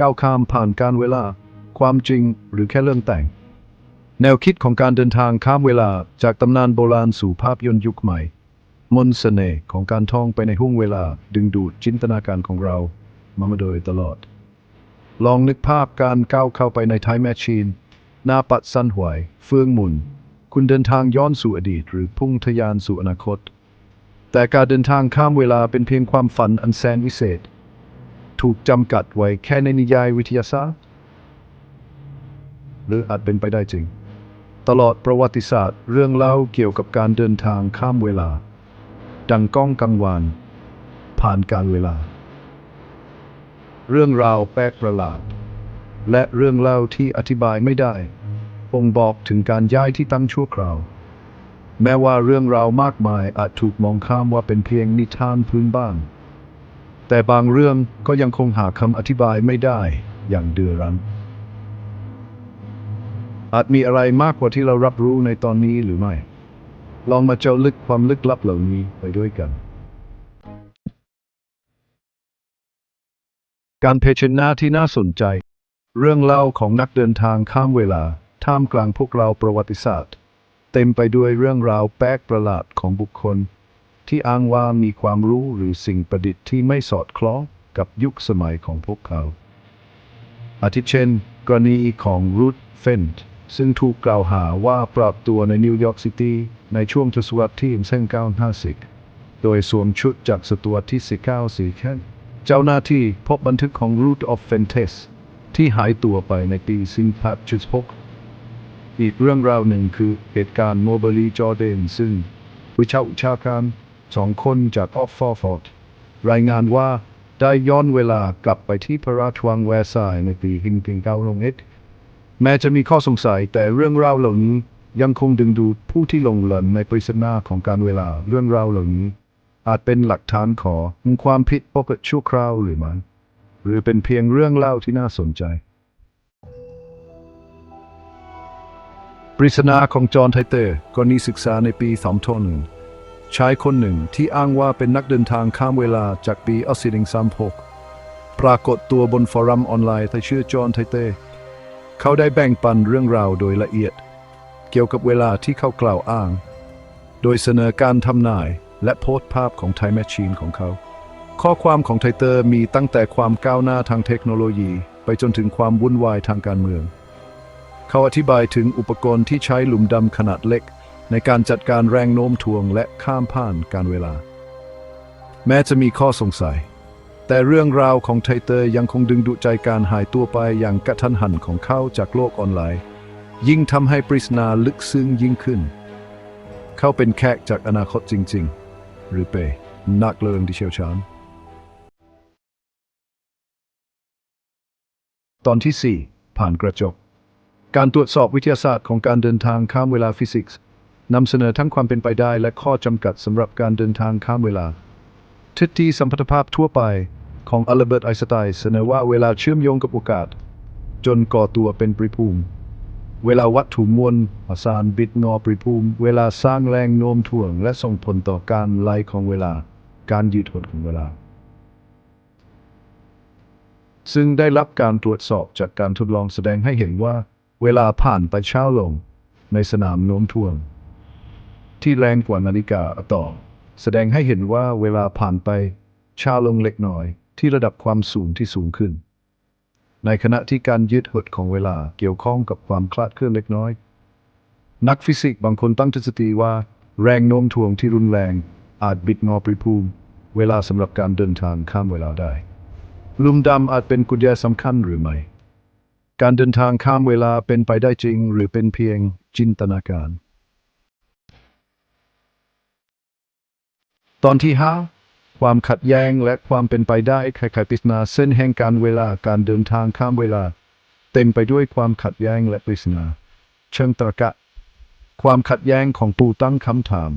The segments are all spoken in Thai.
ก้าวข้ามผ่านการเวลา ความจริงหรือแค่เรื่องแต่ง แนวคิดของการเดินทางข้ามเวลาจากตำนานโบราณสู่ภาพยนตร์ยุคใหม่ มนต์เสน่ห์ของการท่องไปในห้วงเวลา ดึงดูดจินตนาการของเรา มามาโดยตลอด ลองนึกภาพการก้าวเข้าไปในไทม์แมชชีนหน้าปัดสั้นหวย เฟื่องมุน คุณเดินทางย้อนสู่อดีต หรือพุ่งทะยานสู่อนาคต แต่การเดินทางข้ามเวลาเป็นเพียงความฝันอันแสนวิเศษ ถูกจำกัดไว้แค่ในนิยายวิทยาศาสตร์ หรืออาจเป็นไปได้จริง ตลอดประวัติศาสตร์เรื่องเล่าเกี่ยวกับการเดินทางข้ามเวลา ดังก้องกังวานผ่านการเวลา เรื่องราวแปลกประหลาด และเรื่องเล่าที่อธิบายไม่ได้บ่งบอกถึงการย้ายที่ตั้งชั่วคราว แม้ว่าเรื่องราวมากมายอาจถูกมองข้ามว่าเป็นเพียงนิทานพื้นบ้าน แต่บางเรื่องก็ยังคงหาคำอธิบายไม่ได้อย่างเดือรันอาจมีอะไรมากกว่าที่เรารับรู้ในตอนนี้หรือไม่ ลองมาเจาะลึกความลึกลับเหล่านี้ไปด้วยกัน การเผชิญหน้าที่น่าสนใจ เรื่องเล่าของนักเดินทางข้ามเวลา ท่ามกลางพวกเราประวัติศาสตร์ เต็มไปด้วยเรื่องราวแปลกประหลาดของบุคคล ที่อ้างว่ามีความรู้หรือสิ่งประดิษฐ์ที่ไม่สอดคล้องกับยุคสมัยของพวกเขา อาทิเช่น กรณีของรูธเฟนต์ซึ่งถูกกล่าวหาว่าปรับตัวในนิวยอร์กซิตี้ในช่วงทศวรรษที่1950 โดยสวมชุดจากศตวรรษที่ 19สีแค่เจ้าหน้าที่พบบันทึกของรูธออฟเฟนเทสที่หายตัวไปในปี1876อีกเรื่องราวหนึ่งคือเหตุการณ์โมเบลีจอร์เดนซึ่งวิชาอุชาการ สองคนจากออฟฟอร์ฟอร์ดรายงานว่าได้ย้อนเวลากลับไปที่พระราชวังแวร์ซายน์ในปีหิงพิงเก้าลงเอ็ดแม้จะมีข้อสงสัยแต่เรื่องราวเหล่านี้ยังคงดึงดูดผู้ที่หลงหลนในปริศนาของการเวลาเรื่องราวเหล่านี้ อาจเป็นหลักฐานขอความผิดปกติชั่วคราวหรือไม่หรือเป็นเพียงเรื่องเล่าที่น่าสนใจ ปริศนาของจอห์นไทเตอร์กรณีศึกษาในปี2001 ชายคนหนึ่งที่อ้างว่าเป็นนักเดินทางข้ามเวลาจากปีอสซิลิงซัมพกปรากฏตัวบนฟอรัมออนไลน์ที่ชื่อจอห์นไทเตอร์เขาได้แบ่งปันเรื่องราวโดยละเอียด เกี่ยวกับเวลาที่เขากล่าวอ้าง โดยเสนอการทำนายและโพสต์ภาพของไทแมชชีนของเขา ข้อความของไทเตอร์มีตั้งแต่ความก้าวหน้าทางเทคโนโลยี ไปจนถึงความวุ่นวายทางการเมือง เขาอธิบายถึงอุปกรณ์ที่ใช้หลุมดำขนาดเล็ก ในการจัดการแรงโน้มถ่วงและข้ามผ่านการเวลา แม้จะมีข้อสงสัย แต่เรื่องราวของไทเตอร์ยังคงดึงดูดใจการหายตัวไปอย่างกระทันหันของเขาจากโลกออนไลน์ ยิ่งทำให้ปริศนาลึกซึ้งยิ่งขึ้น เขาเป็นแขกจากอนาคตจริง ๆ หรือเปนักเลงที่เชี่ยวชาญตอนที่ 4 ผ่านกระจก การตรวจสอบวิทยาศาสตร์ของการเดินทางข้ามเวลาฟิสิกส์ นำเสนอทั้งความเป็นไปได้และข้อจำกัดสำหรับการเดินทางข้ามเวลาทฤษฎีสัมพัทธภาพทั่วไปของอัลเบิร์ตไอน์สไตน์เสนอว่าเวลาเชื่อมโยงกับโอกาส จนก่อตัวเป็นปริภูมิ เวลาวัตถุมวลประสานบิดงอปริภูมิ เวลาสร้างแรงโน้มถ่วง และส่งผลต่อการไหลของเวลา การยืดหดของเวลา ซึ่งได้รับการตรวจสอบจากการทดลองแสดงให้เห็นว่า เวลาผ่านไปช้าลง ในสนามโน้มถ่วง ที่แรงกว่านาฬิกาอะตอม แสดงให้เห็นว่าเวลาผ่านไปช้าลงเล็กน้อยที่ระดับความสูงที่สูงขึ้น ในขณะที่การยืดหดของเวลาเกี่ยวข้องกับความคลาดเคลื่อนเล็กน้อย นักฟิสิกส์บางคนตั้งทฤษฎีว่า แรงโน้มถ่วงที่รุนแรง อาจบิดงอปริภูมิ เวลาสำหรับการเดินทางข้ามเวลาได้ลุมดำอาจเป็นกุญแจสำคัญหรือไม่ การเดินทางข้ามเวลาเป็นไปได้จริง หรือเป็นเพียงจินตนาการ ตอนที่ห้าความขัดแย้งและความเป็นไปได้ไขไขปริศนาเส้นแห่งการเวลาการเดินทางข้ามเวลา เต็มไปด้วยความขัดแย้งและปริศนาเชิงตรรกะ ความขัดแย้งของปูตั้งคำถาม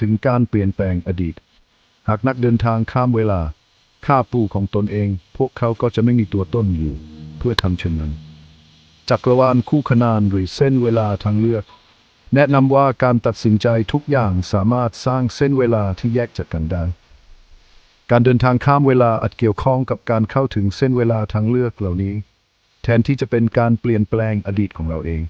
ถึงการเปลี่ยนแปลงอดีต หากนักเดินทางข้ามเวลาฆ่าปูของตนเอง พวกเขาก็จะไม่มีตัวต้นอยู่ เพื่อทำเช่นนั้นจักรวาลคู่ขนานหรือเส้นเวลาทางเลือก แนะนำว่าการตัดสินใจทุกอย่างสามารถสร้างเส้นเวลาที่แยกจากกันได้ การเดินทางข้ามเวลาอาจเกี่ยวข้องกับการเข้าถึงเส้นเวลาทางเลือกเหล่านี้ แทนที่จะเป็นการเปลี่ยนแปลงอดีตของเราเอง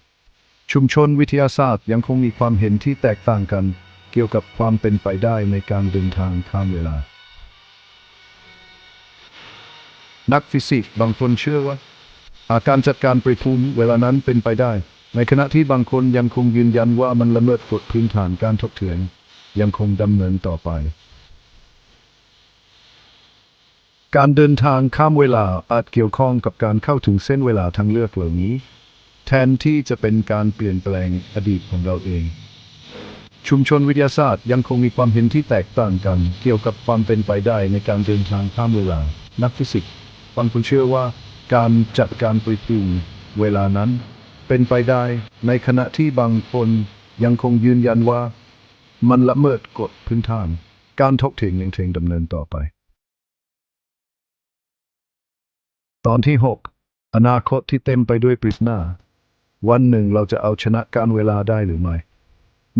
ชุมชนวิทยาศาสตร์ยังคงมีความเห็นที่แตกต่างกัน เกี่ยวกับความเป็นไปได้ในการเดินทางข้ามเวลา นักฟิสิกส์บางคนเชื่อว่าอาการจัดการปริภูมิเวลานั้นเป็นไปได้ ในขณะที่บางคนยังคงยืนยันว่ามันละเมิดกฎพื้นฐานการทบทวนยังคงดำเนินต่อไป การเดินทางข้ามเวลาอาจเกี่ยวข้องกับการเข้าถึงเส้นเวลาทางเลือกเหล่านี้ แทนที่จะเป็นการเปลี่ยนแปลงอดีตของเราเอง ชุมชนวิทยาศาสตร์ยังคงมีความเห็นที่แตกต่างกัน เกี่ยวกับความเป็นไปได้ในการเดินทางข้ามเวลา นักฟิสิกส์บางคนเชื่อว่า การจัดการปริภูเวลานั้น เป็นไปได้ ในขณะที่บางคนยังคงยืนยันว่า มันละเมิดกฎพื้นฐาน การทกเถียงยังคงดำเนินต่อไป ตอนที่ 6 อนาคตที่เต็มไปด้วยปริศนาวันหนึ่งเราจะเอาชนะการเวลาได้หรือไม่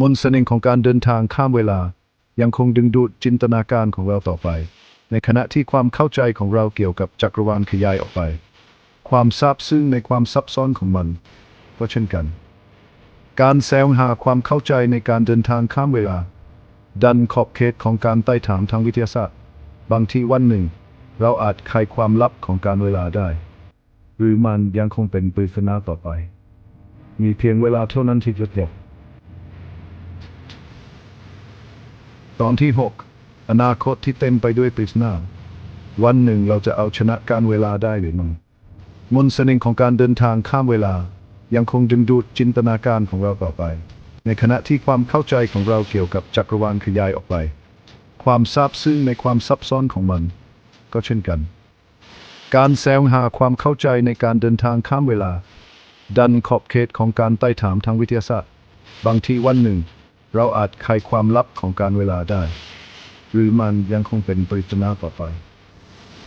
มนต์เสน่ห์ของการเดินทางข้ามเวลา ยังคงดึงดูดจินตนาการของเราต่อไป ในขณะที่ความเข้าใจของเราเกี่ยวกับจักรวาลขยายออกไป ความซาบซึ้งในความซับซ้อนของมัน ก็เช่นกัน การแสวงหาความเข้าใจในการเดินทางข้ามเวลา ดันขอบเขตของการไต่ถามทางวิทยาศาสตร์ บางทีวันหนึ่ง เราอาจไขความลับของการเวลาได้ หรือมันยังคงเป็นปริศนาต่อไป มีเพียงเวลาเท่านั้นที่จะบอกตอนที่ 6 อนาคตที่เต็มไปด้วยปริศนาวันหนึ่งเราจะเอาชนะการเวลาได้หรือไม่มนต์เสน่ห์ของการเดินทางข้ามเวลา ยังคงดึงดูดจินตนาการของเราต่อไป ในขณะที่ความเข้าใจของเราเกี่ยวกับจักรวาลขยายออกไป ความซาบซึ้งในความซับซ้อนของมัน ก็เช่นกัน การแสวงหาความเข้าใจในการเดินทางข้ามเวลา ดันขอบเขตของการไต่ถามทางวิทยาศาสตร์ บางทีวันหนึ่ง เราอาจไขความลับของการเวลาได้ หรือมันยังคงเป็นปริศนาต่อไป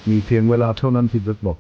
มีเพียงเวลาเท่านั้นที่จะบอก